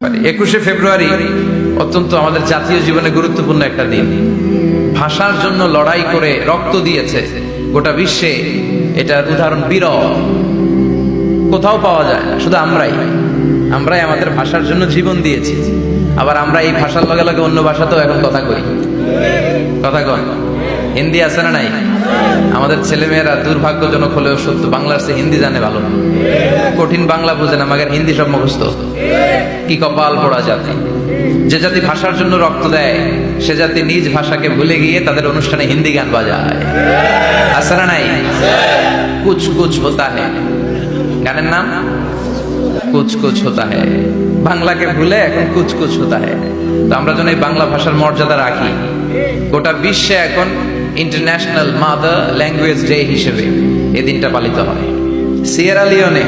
একুশে ফেব্রুয়ারি অত্যন্ত আমাদের জাতীয় জীবনে গুরুত্বপূর্ণ একটা দিন। ভাষার জন্য লড়াই করে রক্ত দিয়েছে গোটা বিশ্বে। এটার উদাহরণ বিরল। কোথাও পাওয়া যায় না, শুধু আমরাই। আমরাই আমাদের ভাষার জন্য জীবন দিয়েছি। আবার আমরা এই ভাষার লগে লগে অন্য ভাষাতেও এখন কথা কই। কথা কন। হিন্দি আছে না নাই? আমাদের ছেলেমেয়েরা দুর্ভাগ্যজনক হলেও সত্য, বাংলার চেয়ে হিন্দি জানে ভালো না। কঠিন বাংলা বুঝে না, মাগের হিন্দি সব মুখস্থ। কি কপাল পড়া জাতি। যে জাতি ভাষার জন্য রক্ত দেয়, সে জাতি নিজ ভাষাকে ভুলে গিয়ে তাদের অনুষ্ঠানে হিন্দি গান বাজায়। না নাই? কুচ কুচ হতা হ্যাঁ গানের নাম? কুচ কুচ হতা হ্যাঁ বাংলাকে ভুলে এখন কুচ কুচ হতা হ্যাঁ তো আমরা যেন এই বাংলা ভাষার মর্যাদা রাখি। গোটা বিশ্বে এখন ইন্টারন্যাশনাল মাদার ল্যাঙ্গুয়েজ ডে হিসেবে এই দিনটা পালিত হয়। সিয়েরা লিওনে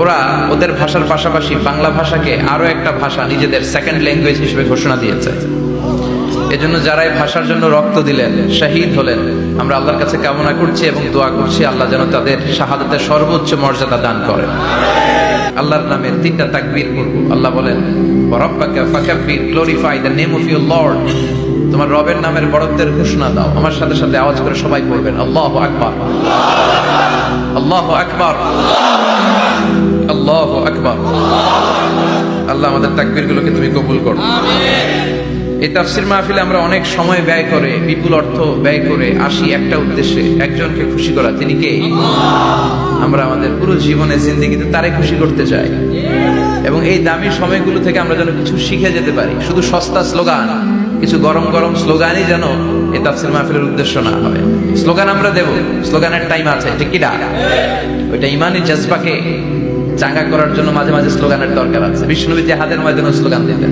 ওরা ওদের ভাষার পাশাপাশি বাংলা ভাষাকে আরও একটা ভাষা নিজেদের সেকেন্ড ল্যাঙ্গুয়েজ হিসেবে ঘোষণা দিয়েছে। এজন্য যারা এই ভাষার জন্য রক্ত দিলেন, শহীদ হলেন, আমরা আল্লাহর কাছে কামনা করছি এবং দোয়া করছি আল্লাহ যেন তাদের শাহাদাতের সর্বোচ্চ মর্যাদা দান করেন। আল্লাহর নামের তিনটা তাকবীর করব আল্লাহ বলেন রব্বাকা ফাকাব্বির glorify the name of your lord তোমার রবের নামের বড়ত্বের ঘোষণা দাও। আমার সাথে সাথে আওয়াজ করে সবাই বলবেন আল্লাহু আকবার। আল্লাহু আকবার। আল্লাহু আকবার। আল্লাহ আমাদের তাকবীরগুলোকে তুমি কবুল করো। এই তাফসির মাহফিলে আমরা অনেক সময় ব্যয় করে বিপুল অর্থ ব্যয় করে আসি একটা উদ্দেশ্যে একজনকে খুশি করা। তিনি কে? আমরা আমাদের পুরো জীবনে জিন্দিগিতে তারে খুশি করতে চাই। এবং এই দামি সময়গুলো থেকে আমরা যেন কিছু শিখে যেতে পারি। শুধু সস্তা স্লোগান। কিছু গরম গরম স্লোগানই যেন এই তাফসির মাহফিলের উদ্দেশ্য না হয়। স্লোগান আমরা দেব। স্লোগানের টাইম আছে। ঠিক কিনা ওইটা ইমানি জজবাকে চাঙ্গা করার জন্য মাঝে মাঝে স্লোগানের দরকার আছে। বিষ্ণুনবী জেহাদের ময়দানে স্লোগান দিতেন।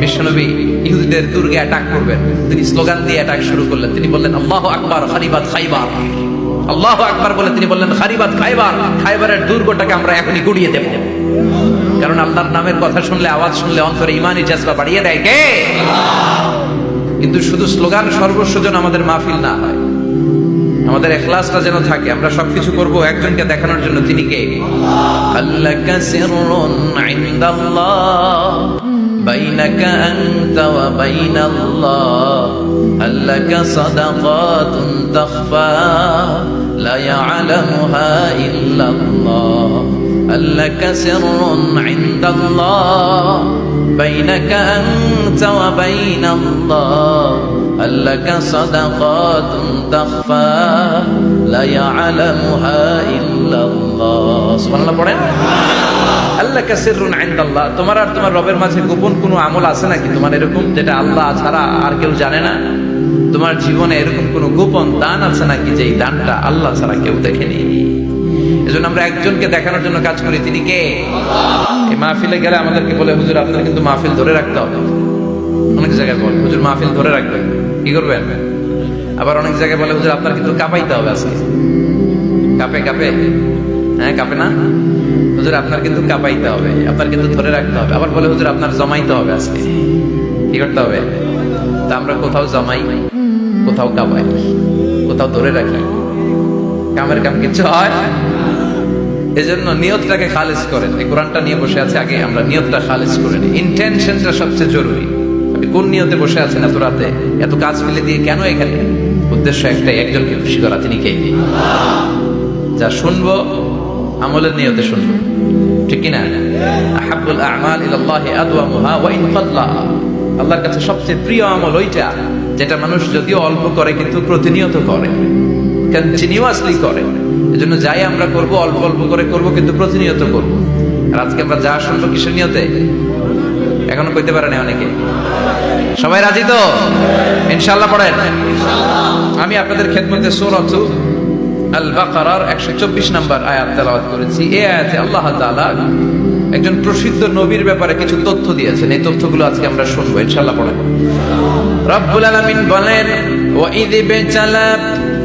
বিষ্ণুনবী ইহুদিদের দুর্গে অ্যাটাক করবেন। তিনি স্লোগান দিয়ে অ্যাটাক শুরু করলেন। তিনি বললেন, আল্লাহ আকবার, খারিবাত খাইবার। আল্লাহ আকবার বলে তিনি বললেন, খারিবাত খাইবার। খাইবারের দুর্গটাকে আমরা এখনই গুড়িয়ে দেব। কারণ আল্লাহর নামের কথা শুনলে, আওয়াজ শুনলে অন্তরে ইমানি জাজবা বাড়িয়ে দেয় কে? কিন্তু শুধু স্লোগান সর্বস্ব যেন আমাদের মাহফিল না হয়। আমাদের এখলাসটা যেন থাকে, আমরা সবকিছু করব একজনকে দেখানোর জন্য, তিনি কে? আল্লাকা সিররুন ইনদাল্লাহ, বাইনাকা আনতা ওয়া বাইনাল্লাহ। আল্লাকা সাদাকাতুন তাখফা, লা ইয়ালামুহা আল্লাকা সিররুন ইনদাল্লাহ বাইনাকা আনতা ওয়া বাইনাল্লাহ هل لك صدقات تخفى لا يعلمها إلا الله سبحان الله পড়েন আল্লাহ কাসিরুন ইনদাল্লাহ তোমার আর তোমার রবের মাঝে গোপন কোনো আমল আছে নাকি তোমার এরকম যেটা আল্লাহ ছাড়া আর কেউ জানে না তোমার জীবনে এরকম কোনো গোপন দান আছে নাকি যে এই দানটা আল্লাহ ছাড়া কেউ দেখেনি এজন্য আমরা একজনকে দেখানোর জন্য কাজ করি। তিনি কে? এই মাহফিলে গেলে আমাদেরকে বলে, হুজুর, আপনার কিন্তু মাহফিল ধরে রাখতে হবে। অনেক জায়গায় বলে, হুজুর, মাহফিল ধরে রাখবেন। কি করবেন? আবার অনেক জায়গায় বলে, হুজুর, আপনার কিন্তু কাঁপাইতে হবে আজকে। কাঁপে কাঁপে? হ্যাঁ কাঁপে না? হুজুর, আপনার কিন্তু কাঁপাইতে হবে, আপনার কিন্তু ধরে রাখতে হবে। আবার বলে, হুজুর, আপনার জমাইতে হবে আজকে। কি করতে হবে? তা আমরা কোথাও জমাই, কোথাও কাঁপাই, কোথাও ধরে রাখি। কামের কাম কিছু হয়? এজন্য নিয়তটাকে খালেজ করেন। এই কোরআনটা নিয়ে বসে আছে, আগে আমরা নিয়তটা খালেজ করে নিই। ইন্টেনশনটা সবচেয়ে জরুরি। আপনি কোন নিয়তে বসে আছেন এত রাতে? এত কাজ ফেলে দিয়ে কেন এখানে? উদ্দেশ্য একটাই, একজনকে খুশি করা, তিনি কে? যা শুনব, আমলের নিয়তে শুনব। ঠিক কিনা? আহাবুল আমাল ওয়া ইন আল্লাহর কাছে সবচেয়ে প্রিয় আমল ওইটা, যেটা মানুষ যদিও অল্প করে, কিন্তু প্রতিনিয়ত করে। কন্টিনিউয়াসলি করে। এজন্য যাই আমরা করব, অল্প অল্প করে করব, কিন্তু প্রতিনিয়ত করব। আর আজকে আমরা যা শুনব কিসের নিয়তে? এখনও কইতে পারে না অনেকে। সবাই রাজি তো? ইনশাআল্লাহ পড়েন। আমি আপনাদের খেদমতে সূরাত আল বাকারার 124 নম্বর আয়াত তেলাওয়াত করেছি। এই আয়াতে আল্লাহ তাআলা একজন প্রসিদ্ধ নবীর ব্যাপারে কিছু তথ্য দিয়েছেন। এই তথ্যগুলো আজকে আমরা শুনব। ইনশাআল্লাহ পড়েন। রব্বুল আলামিন বলেন, ওয়া ইয বিতালা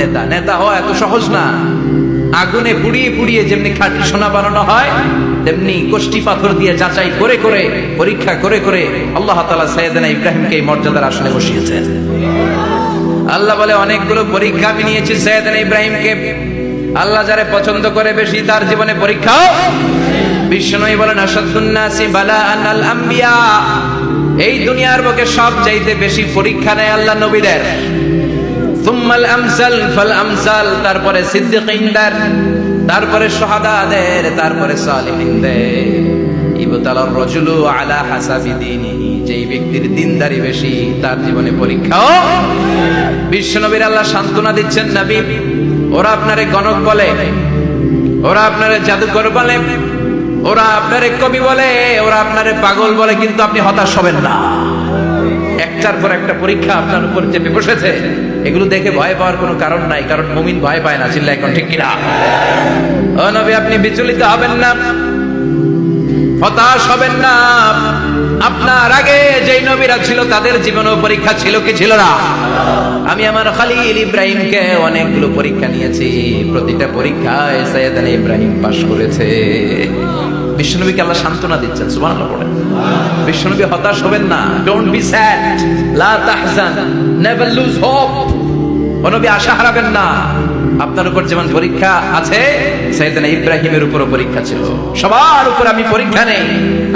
নেতা নেতা হওয়া এত সহজ না। আগুনে পুড়িয়ে পুড়িয়ে যেমনি খাঁটি সোনা বানানো হয়, তেমনি কোষ্টি পাথর দিয়ে যাচাই করে করে, পরীক্ষা করে করে আল্লাহ তালা সৈয়দনা ইব্রাহিমকে এই মর্যাদার আসনে বসিয়েছেন। আল্লাহ বলে, অনেকগুলো পরীক্ষা আমি নিয়েছি ইব্রাহিমকে। আল্লাহ যারে পছন্দ করে বেশি তার জীবনে পরীক্ষাও বিষ্ণুই বলেন আসাদুন্নাসি বালা আনাল আম্বিয়া। এই দুনিয়ার বুকে সব চাইতে বেশি পরীক্ষা নেয় আল্লাহ নবীদের। সুম্মাল আমসাল ফাল আমসাল, তারপরে সিদ্দিকিনদের তারপরে শাহাদাদের, তারপরে সালিহিনদের ইবতালার রাজুলু আলা হাসাবি দীনিহি, যেই ব্যক্তির দিনদারি বেশি, তার জীবনে পরীক্ষাও বিশ্বনবীর আল্লাহ সান্ত্বনা দিচ্ছেন নবী। ওরা আপনারে গণক বলে, ওরা আপনারে জাদুকর বলে, ওরা আপনারে কবি বলে, ওরা আপনারে পাগল বলে, কিন্তু আপনি হতাশ হবেন না। একটার পর একটা পরীক্ষা আপনার উপর চেপে বসেছে, এগুলো দেখে ভয় পাওয়ার কোনো কারণ নাই, কারণ মুমিন ভয় পায় না চিল্লা এখন ঠিক কিনা? ও আপনি বিচলিত হবেন না, হতাশ হবেন না। আপনার আগে যেই নবীরা ছিল, তাদের জীবনেও পরীক্ষা ছিল কি ছিল না? আমি আমার খালিল ইব্রাহিমকে অনেকগুলো পরীক্ষা নিয়েছি, প্রতিটা পরীক্ষায় সৈয়দান ইব্রাহিম পাশ করেছে। বিশ্বনবীকে আল্লাহ সান্ত্বনা দিচ্ছেন, সুবহানাল্লাহ পড়েন বিশ্বনবী হতাশ হবেন না। ডোন্ট বি স্যাড লা তাহজান। নেভার লুজ হোপ নবী আশা হারাবেন না। আপনার উপর যেমন পরীক্ষা আছে সাইয়েদনা ইব্রাহিমের উপরও পরীক্ষা ছিল। সবার উপর আমি পরীক্ষা নেই।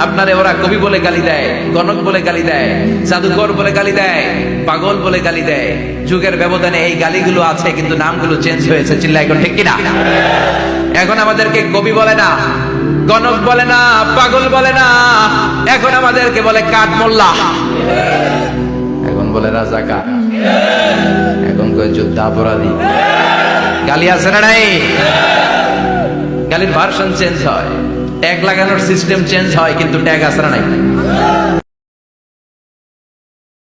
আপনারে ওরা কবি বলে গালি দেয়, গণক বলে গালি দেয়, জাদুকর বলে গালি দেয়, পাগল বলে গালি দেয়। যুগের ব্যবধানে এই গালিগুলো আছে, কিন্তু নামগুলো চেঞ্জ হয়েছে। চিল্লা এখন ঠিক কিনা? এখন আমাদেরকে কবি বলে না। গণক বলে না, পাগল বলে না। এখন আমাদেরকে বলে কাঠ মোল্লা। এখন বলে রাজা রাজাকা এখন কয় যুদ্ধ অপরাধী। গালি আছে না নাই? গালির ভার্সন চেঞ্জ হয়। ট্যাগ লাগানোর সিস্টেম চেঞ্জ হয়, কিন্তু ট্যাগ আছে না নাই?